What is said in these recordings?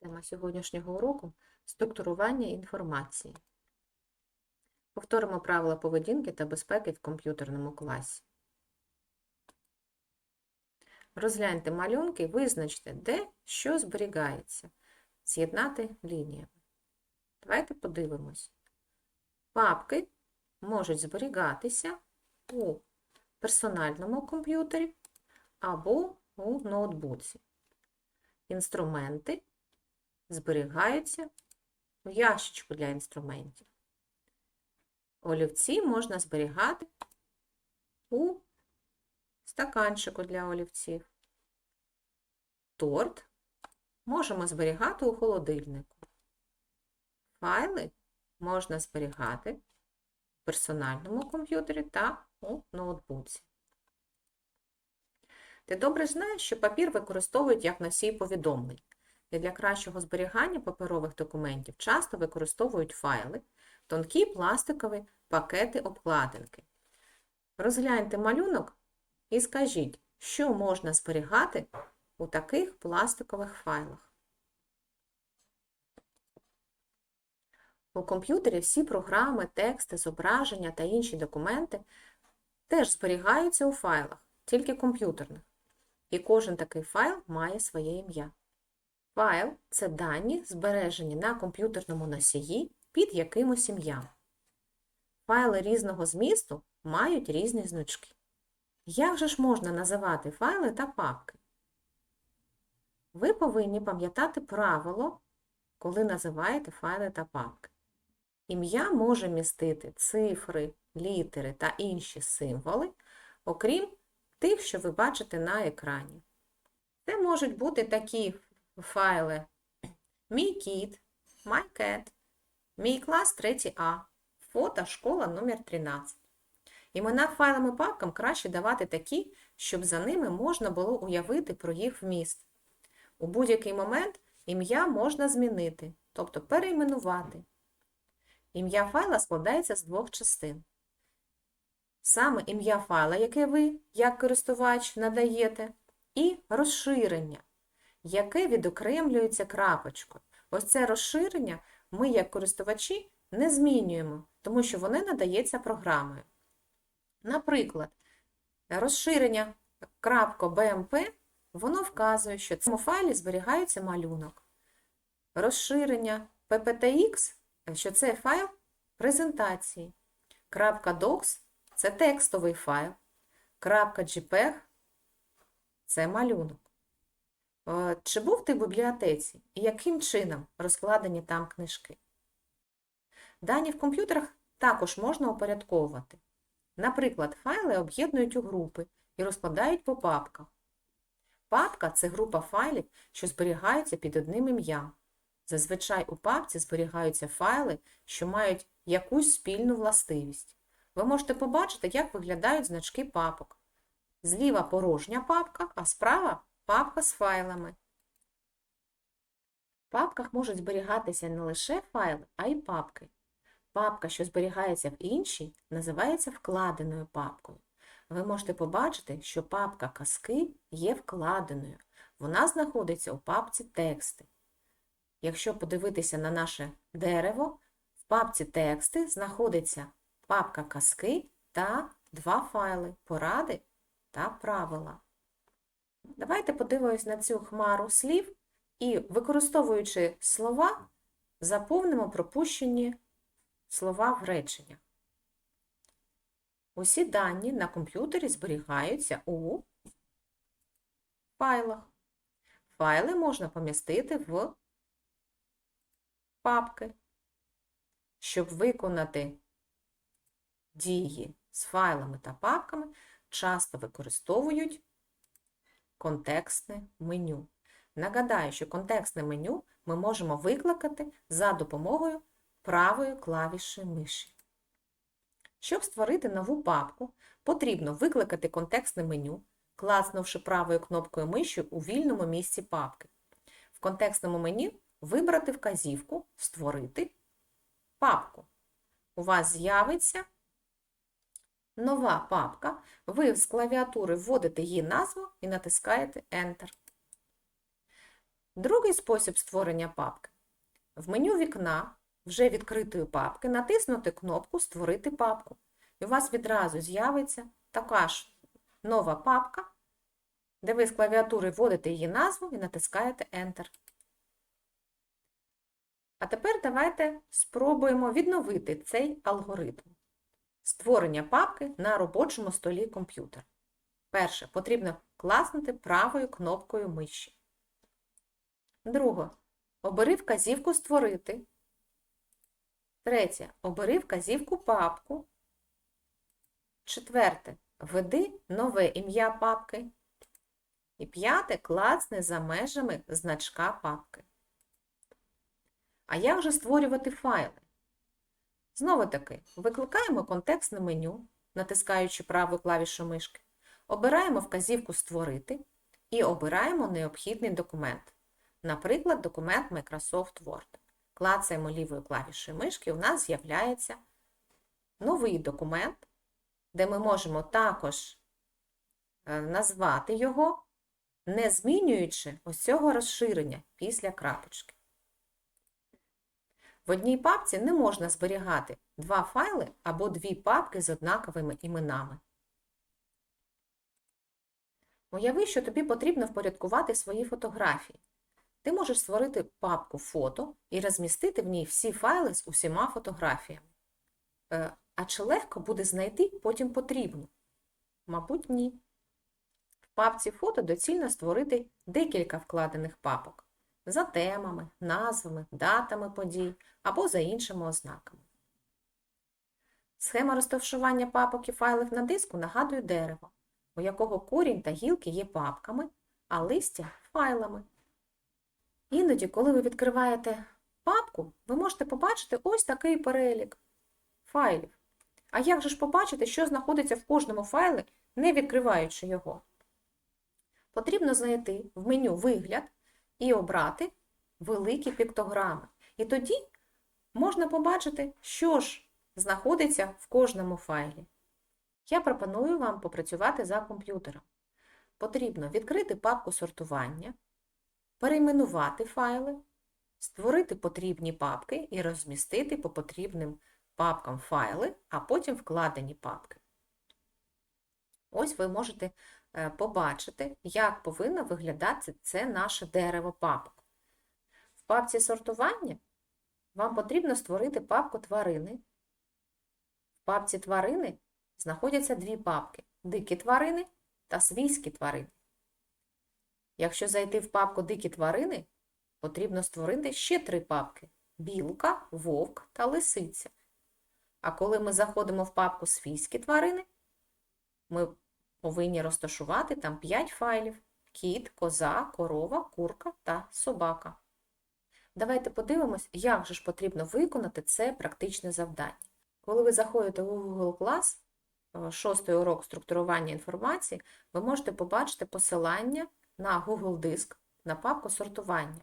Тема сьогоднішнього уроку структурування інформації. Повторимо правила поведінки та безпеки в комп'ютерному класі. Розгляньте малюнки, визначте, де що зберігається. З'єднати лініями. Давайте подивимось. Папки можуть зберігатися у персональному комп'ютері або у ноутбуці. Інструменти зберігаються в ящичку для інструментів. Олівці можна зберігати у стаканчику для олівців. Торт можемо зберігати у холодильнику. Файли можна зберігати в персональному комп'ютері та у ноутбуці. Ти добре знаєш, що папір використовують як носій повідомлень. І для кращого зберігання паперових документів часто використовують файли, тонкі пластикові пакети обкладинки. Розгляньте малюнок і скажіть, що можна зберігати у таких пластикових файлах. У комп'ютері всі програми, тексти, зображення та інші документи теж зберігаються у файлах, тільки комп'ютерних. І кожен такий файл має своє ім'я. Файл це дані, збережені на комп'ютерному носії під якимось ім'ям. Файли різного змісту мають різні значки. Як же ж можна називати файли та папки? Ви повинні пам'ятати правило, коли називаєте файли та папки. Ім'я може містити цифри, літери та інші символи, окрім тих, що ви бачите на екрані. Це можуть бути такі файли Мій кіт, My Cat, Мій клас 3А, фото школа номер 13. Імена файлам і папкам краще давати такі, щоб за ними можна було уявити про їх вміст. У будь-який момент ім'я можна змінити, тобто перейменувати. Ім'я файла складається з двох частин. Саме ім'я файла, яке ви, як користувач, надаєте, і розширення, яке відокремлюється крапочкою. Ось це розширення ми, як користувачі, не змінюємо, тому що воно надається програмою. Наприклад, розширення .bmp, воно вказує, що в цьому файлі зберігається малюнок. Розширення pptx, що це файл презентації. .docs – це текстовий файл. .jpeg – це малюнок. Чи був ти в бібліотеці і яким чином розкладені там книжки? Дані в комп'ютерах також можна упорядковувати. Наприклад, файли об'єднують у групи і розкладають по папках. Папка це група файлів, що зберігаються під одним ім'ям. Зазвичай у папці зберігаються файли, що мають якусь спільну властивість. Ви можете побачити, як виглядають значки папок. Зліва порожня папка, а справа папка з файлами. В папках можуть зберігатися не лише файли, а й папки. Папка, що зберігається в іншій, називається вкладеною папкою. Ви можете побачити, що папка казки є вкладеною. Вона знаходиться у папці тексти. Якщо подивитися на наше дерево, в папці тексти знаходиться папка казки та два файли поради та правила. Давайте подивимось на цю хмару слів і, використовуючи слова, заповнимо пропущені слова в реченнях. Усі дані на комп'ютері зберігаються у файлах. Файли можна помістити в папки. Щоб виконати дії з файлами та папками, часто використовують контекстне меню. Нагадаю, що контекстне меню ми можемо викликати за допомогою правої клавіші миші. Щоб створити нову папку, потрібно викликати контекстне меню, класнувши правою кнопкою миші у вільному місці папки. В контекстному меню вибрати вказівку Створити папку. У вас з'явиться нова папка. Ви з клавіатури вводите її назву і натискаєте Enter. Другий спосіб створення папки. В меню вікна вже відкритої папки натиснути кнопку Створити папку. І у вас відразу з'явиться така ж нова папка, де ви з клавіатури вводите її назву і натискаєте Enter. А тепер давайте спробуємо відновити цей алгоритм. Створення папки на робочому столі комп'ютера. Перше, потрібно класнути правою кнопкою миші. Друге, обери вказівку Створити. Третє, обери вказівку папку. Четверте, введи нове ім'я папки. І п'яте, класни за межами значка папки. А як же створювати файли? Знову таки, викликаємо контекстне меню, натискаючи правою клавішу мишки, обираємо вказівку Створити і обираємо необхідний документ. Наприклад, документ Microsoft Word. Клацаємо лівою клавішою мишки, у нас з'являється новий документ, де ми можемо також е, назвати його, не змінюючи ось цього розширення після крапочки. В одній папці не можна зберігати два файли або дві папки з однаковими іменами. Уяви, що тобі потрібно впорядкувати свої фотографії. Ти можеш створити папку фото і розмістити в ній всі файли з усіма фотографіями. Е, А чи легко буде знайти потім потрібну? Мабуть, ні. В папці фото доцільно створити декілька вкладених папок за темами, назвами, датами подій або за іншими ознаками. Схема розташування папок і файлів на диску нагадує дерево, у якого корінь та гілки є папками, а листя файлами. Іноді, коли ви відкриваєте папку, ви можете побачити ось такий перелік файлів. А як же ж побачити, що знаходиться в кожному файлі, не відкриваючи його? Потрібно знайти в меню Вигляд і обрати великі піктограми. І тоді можна побачити, що ж знаходиться в кожному файлі. Я пропоную вам попрацювати за комп'ютером. Потрібно відкрити папку сортування, перейменувати файли, створити потрібні папки і розмістити по потрібним папкам файли, а потім вкладені папки. Ось ви можете побачити, як повинно виглядати це наше дерево папок. В папці сортування вам потрібно створити папку тварини. В папці тварини знаходяться дві папки дикі тварини та свійські тварини. Якщо зайти в папку Дикі тварини, потрібно створити ще три папки білка, вовк та лисиця. А коли ми заходимо в папку Свійські тварини, ми повинні розташувати там 5 файлів: кіт, коза, корова, курка та собака. Давайте подивимось, як же ж потрібно виконати це практичне завдання. Коли ви заходите у Google Class, шостий урок структурування інформації, ви можете побачити посилання на Google Диск на папку сортування.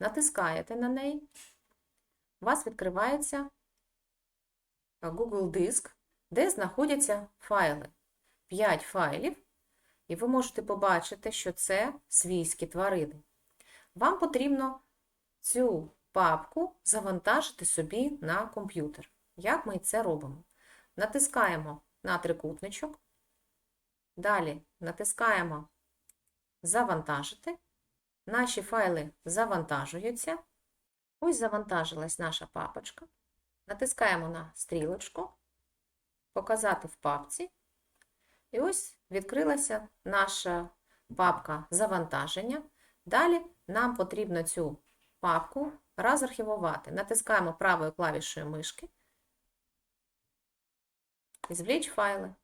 Натискаєте на неї, у вас відкривається Google Диск, де знаходяться файли. 5 файлів, і ви можете побачити, що це свійські тварини. Вам потрібно цю папку завантажити собі на комп'ютер. Як ми це робимо? Натискаємо на трикутничок, далі натискаємо Завантажити. Наші файли завантажуються. Ось завантажилась наша папочка. Натискаємо на стрілочку, показати в папці. І ось відкрилася наша папка завантаження. Далі нам потрібно цю папку розархівувати. Натискаємо правою клавішою мишки. Звліч файли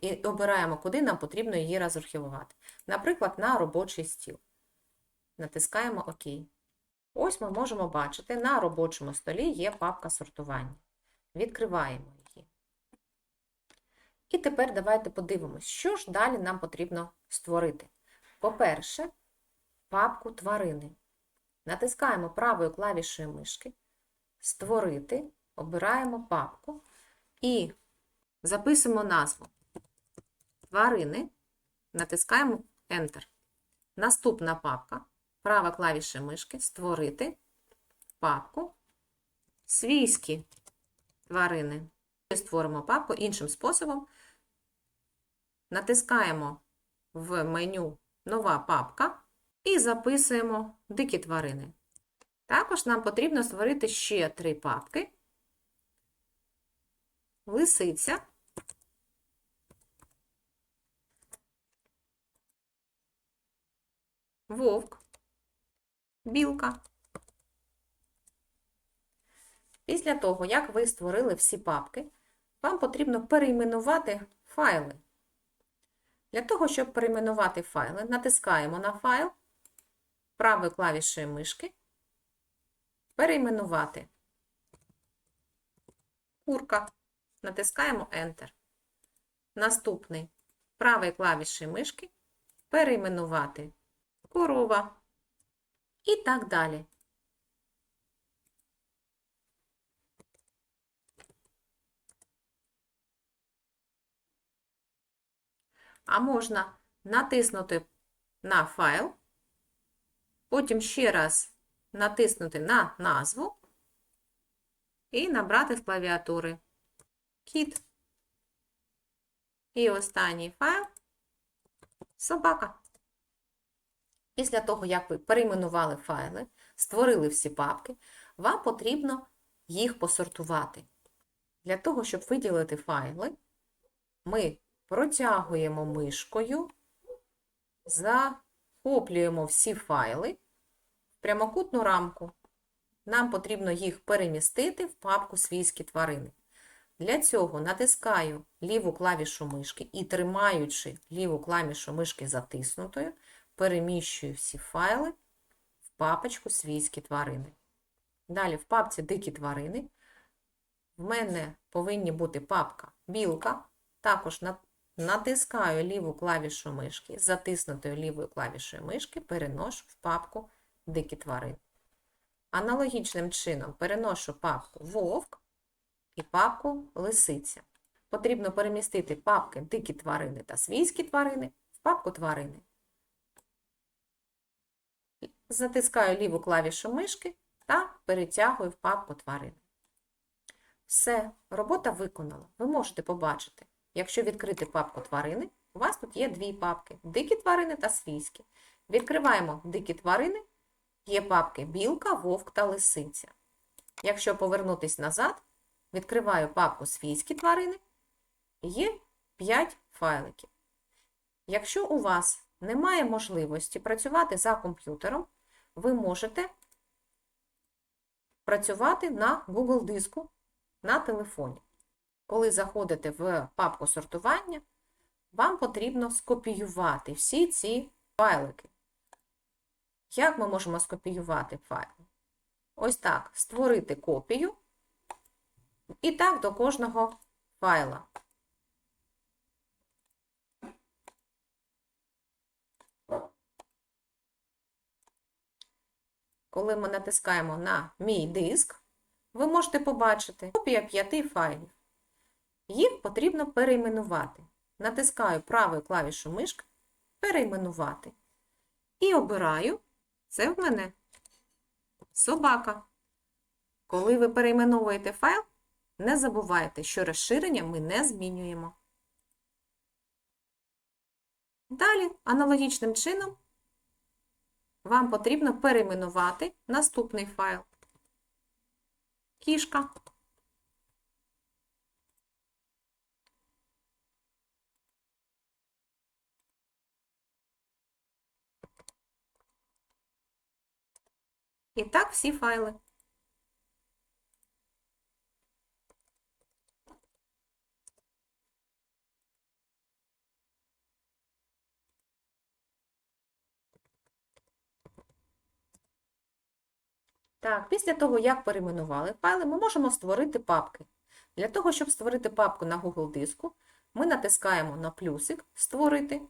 і обираємо, куди нам потрібно її розархівувати. Наприклад, на робочий стіл. Натискаємо ОК. Ось ми можемо бачити, на робочому столі є папка сортування. Відкриваємо. І тепер давайте подивимось, що ж далі нам потрібно створити. По-перше, папку тварини. Натискаємо правою клавішою мишки, Створити, обираємо папку і записуємо назву тварини, натискаємо Enter. Наступна папка права клавіша мишки, створити папку свійські тварини. Створимо папку іншим способом. Натискаємо в меню Нова папка і записуємо дикі тварини. Також нам потрібно створити ще три папки. Лисиця. Вовк, білка. Після того, як ви створили всі папки, вам потрібно перейменувати файли. Для того, щоб перейменувати файли, натискаємо на файл правою клавішою мишки, перейменувати курка, натискаємо Enter. Наступний. Правою клавішою мишки перейменувати корова. І так далі. А можна натиснути на файл, потім ще раз натиснути на назву і набрати з клавіатури кіт. І останній файл собака. Після того, як ви перейменували файли, створили всі папки, вам потрібно їх посортувати. Для того, щоб виділити файли, ми протягуємо мишкою, захоплюємо всі файли в прямокутну рамку. Нам потрібно їх перемістити в папку свійські тварини. Для цього натискаю ліву клавішу мишки і, тримаючи ліву клавішу мишки затиснутою, переміщую всі файли в папочку свійські тварини. Далі в папці Дикі тварини в мене повинні бути папка білка. Також натискаю ліву клавішу мишки, затиснутою лівою клавішою мишки переношу в папку Дикі тварини. Аналогічним чином переношу папку Вовк і папку Лисиця. Потрібно перемістити папки Дикі тварини та свійські тварини в папку тварини. Затискаю ліву клавішу мишки та перетягую в папку тварини. Все, робота виконана. Ви можете побачити, якщо відкрити папку тварини, у вас тут є дві папки дикі тварини та свійські. Відкриваємо дикі тварини, є папки білка, вовк та лисиця. Якщо повернутися назад, відкриваю папку свійські тварини, є 5 файликів. Якщо у вас немає можливості працювати за комп'ютером, ви можете працювати на Google диску на телефоні. Коли заходите в папку сортування, вам потрібно скопіювати всі ці файлики. Як ми можемо скопіювати файл? Ось так, створити копію і так до кожного файла. Коли ми натискаємо на Мій диск, ви можете побачити копія п'яти файлів. Їх потрібно перейменувати. Натискаю правою клавішу мишки Перейменувати. І обираю це в мене собака. Коли ви перейменовуєте файл, не забувайте, що розширення ми не змінюємо. Далі, аналогічним чином, вам потрібно перейменувати наступний файл. Кішка. І так всі файли. Так, після того, як перейменували файли, ми можемо створити папки. Для того, щоб створити папку на Google диску, ми натискаємо на плюсик Створити,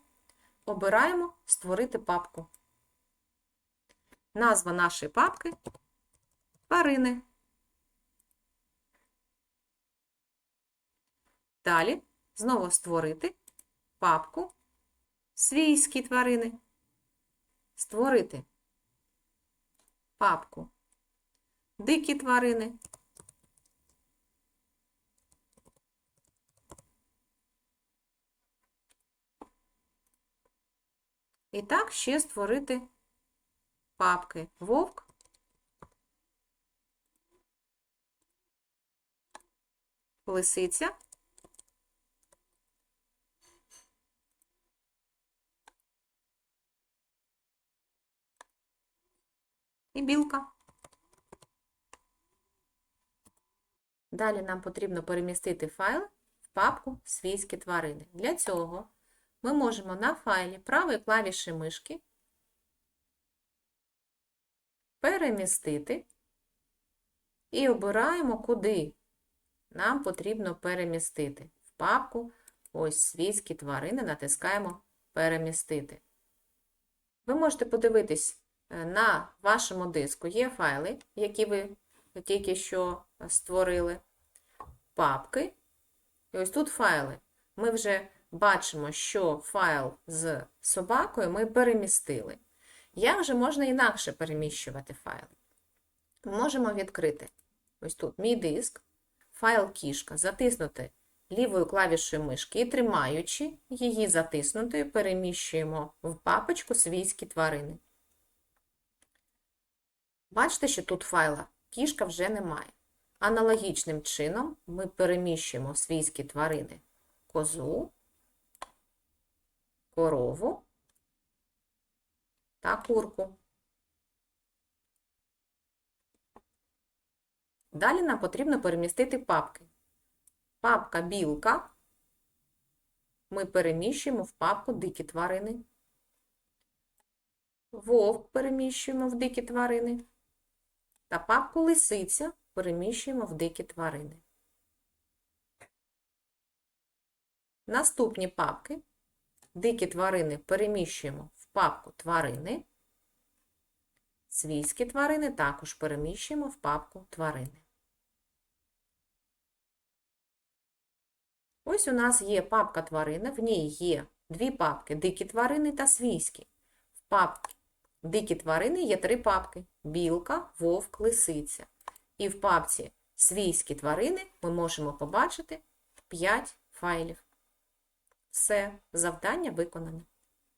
обираємо Створити папку. Назва нашої папки тварини. Далі знову створити папку свійські тварини. Створити папку Дикі тварини. І так ще створити папки вовк, лисиця і білка. Далі нам потрібно перемістити файл в папку Свійські тварини. Для цього ми можемо на файлі правою клавіші мишки перемістити і обираємо, куди нам потрібно перемістити. В папку ось свійські тварини натискаємо Перемістити. Ви можете подивитись е, на вашому диску. Є файли, які ви тільки що створили, папки. І ось тут файли. Ми вже бачимо, що файл з собакою ми перемістили. Як же можна інакше переміщувати файли? Можемо відкрити ось тут мій диск, файл кішка, затиснути лівою клавішою мишки і тримаючи її затиснутою, переміщуємо в папочку свійські тварини. Бачите, що тут файла кішка вже немає. Аналогічним чином ми переміщуємо свійські тварини козу, корову та курку. Далі нам потрібно перемістити папки. Папка білка ми переміщуємо в папку дикі тварини. Вовк переміщуємо в дикі тварини. Та папку лисиця переміщуємо в дикі тварини. Наступні папки дикі тварини переміщуємо папку тварини. Свійські тварини також переміщуємо в папку тварини. Ось у нас є папка тварини, в ній є дві папки дикі тварини та свійські. В папці дикі тварини є три папки білка, вовк, лисиця. І в папці свійські тварини ми можемо побачити 5 файлів. Все, завдання виконане.